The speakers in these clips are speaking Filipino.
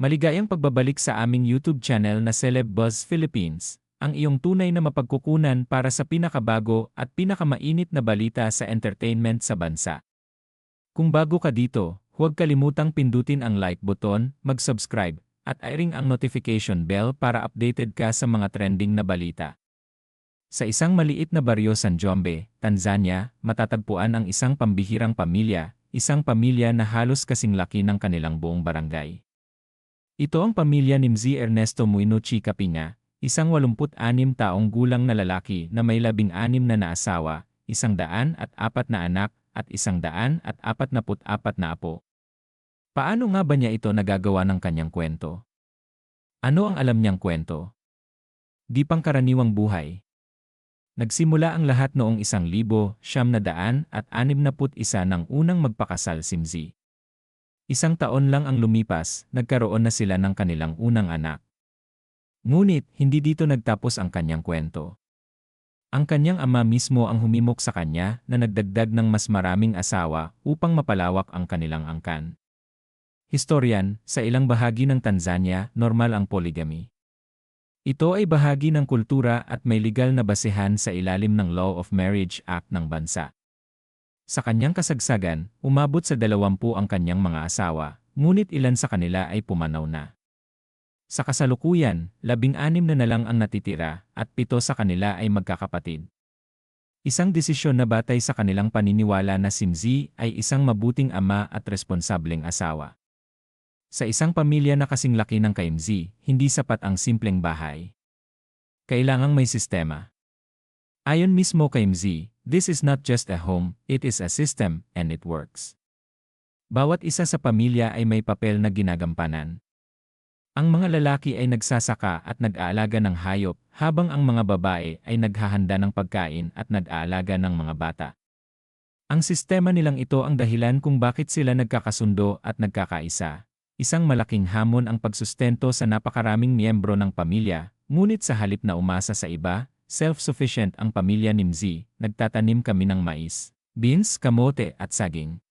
Maligayang pagbabalik sa aming YouTube channel na Celeb Buzz Philippines, ang iyong tunay na mapagkukunan para sa pinakabago at pinakamainit na balita sa entertainment sa bansa. Kung bago ka dito, huwag kalimutang pindutin ang like button, mag-subscribe, at i-ring ang notification bell para updated ka sa mga trending na balita. Sa isang maliit na baryo San Jombe, Tanzania, matatagpuan ang isang pambihirang pamilya, isang pamilya na halos kasing laki ng kanilang buong barangay. Ito ang pamilya ni Mz. Ernesto Muinuchi Kapinga, isang 86 taong gulang na lalaki na may labing-anim na naasawa, isang daan at apat na anak, at isang daan at apat na put-apat na apo. Paano nga ba niya ito nagagawa ng kanyang kwento? Ano ang alam niyang kwento? Di pangkaraniwang buhay. Nagsimula ang lahat noong isang libo, siyam na daan at anim na put isa ng unang magpakasal simzi. Isang taon lang ang lumipas, nagkaroon na sila ng kanilang unang anak. Ngunit, hindi dito nagtapos ang kanyang kwento. Ang kanyang ama mismo ang humimok sa kanya na nagdagdag ng mas maraming asawa upang mapalawak ang kanilang angkan. Historian, sa ilang bahagi ng Tanzania, normal ang polygamy. Ito ay bahagi ng kultura at may legal na basehan sa ilalim ng Law of Marriage Act ng bansa. Sa kanyang kasagsagan, umabot sa dalawampu ang kanyang mga asawa, ngunit ilan sa kanila ay pumanaw na. Sa kasalukuyan, labing-anim na na lang ang natitira at pito sa kanila ay magkakapatid. Isang desisyon na batay sa kanilang paniniwala na si Mzi ay isang mabuting ama at responsableng asawa. Sa isang pamilya na kasing laki ng kay Mzi, hindi sapat ang simpleng bahay. Kailangang may sistema. Ayon mismo kay Mzi, This is not just a home, it is a system, and it works. Bawat isa sa pamilya ay may papel na ginagampanan. Ang mga lalaki ay nagsasaka at nag-aalaga ng hayop, habang ang mga babae ay naghahanda ng pagkain at nag-aalaga ng mga bata. Ang sistema nilang ito ang dahilan kung bakit sila nagkakasundo at nagkakaisa. Isang malaking hamon ang pagsustento sa napakaraming miyembro ng pamilya, ngunit sa halip na umasa sa iba, Self-sufficient ang pamilya ni Mzi, nagtatanim kami ng mais, beans, kamote at saging.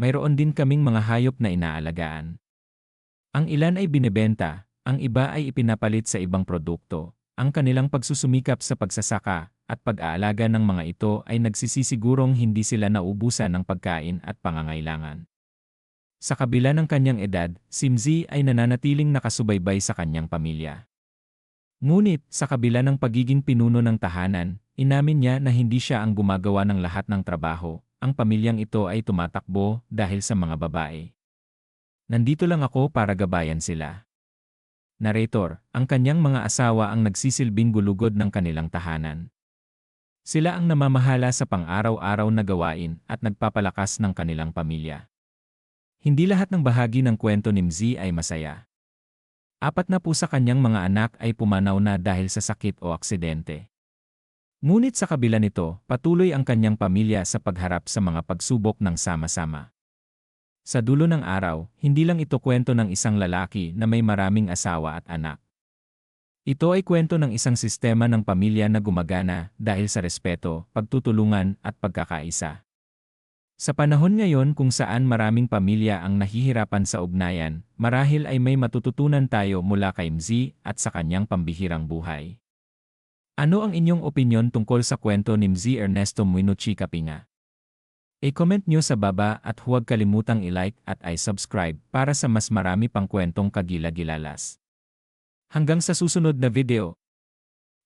Mayroon din kaming mga hayop na inaalagaan. Ang ilan ay binebenta, ang iba ay ipinapalit sa ibang produkto. Ang kanilang pagsusumikap sa pagsasaka at pag-aalaga ng mga ito ay nagsisisigurong hindi sila naubusan ng pagkain at pangangailangan. Sa kabila ng kanyang edad, si Mzi ay nananatiling nakasubaybay sa kanyang pamilya. Ngunit, sa kabila ng pagiging pinuno ng tahanan, inamin niya na hindi siya ang gumagawa ng lahat ng trabaho, ang pamilyang ito ay tumatakbo dahil sa mga babae. Nandito lang ako para gabayan sila. Narrator, ang kanyang mga asawa ang nagsisilbing gulugod ng kanilang tahanan. Sila ang namamahala sa pang-araw-araw na gawain at nagpapalakas ng kanilang pamilya. Hindi lahat ng bahagi ng kwento ni Mzi ay masaya. Apat na po sa kanyang mga anak ay pumanaw na dahil sa sakit o aksidente. Ngunit sa kabila nito, patuloy ang kanyang pamilya sa pagharap sa mga pagsubok ng sama-sama. Sa dulo ng araw, hindi lang ito kwento ng isang lalaki na may maraming asawa at anak. Ito ay kwento ng isang sistema ng pamilya na gumagana dahil sa respeto, pagtutulungan at pagkakaisa. Sa panahon ngayon kung saan maraming pamilya ang nahihirapan sa ugnayan, marahil ay may matututunan tayo mula kay Mzi at sa kanyang pambihirang buhay. Ano ang inyong opinyon tungkol sa kwento ni Mzi Ernesto Muinuchi Kapinga? I-comment nyo sa baba at huwag kalimutang i-like at i-subscribe para sa mas marami pang kwentong kagila-gilalas. Hanggang sa susunod na video.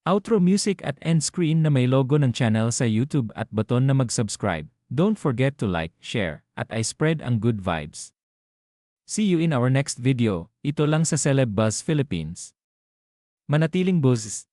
Outro music at end screen na may logo ng channel sa YouTube at button na mag-subscribe. Don't forget to like, share, at I spread ang good vibes. See you in our next video, ito lang sa Celeb Buzz Philippines. Manatiling buzz.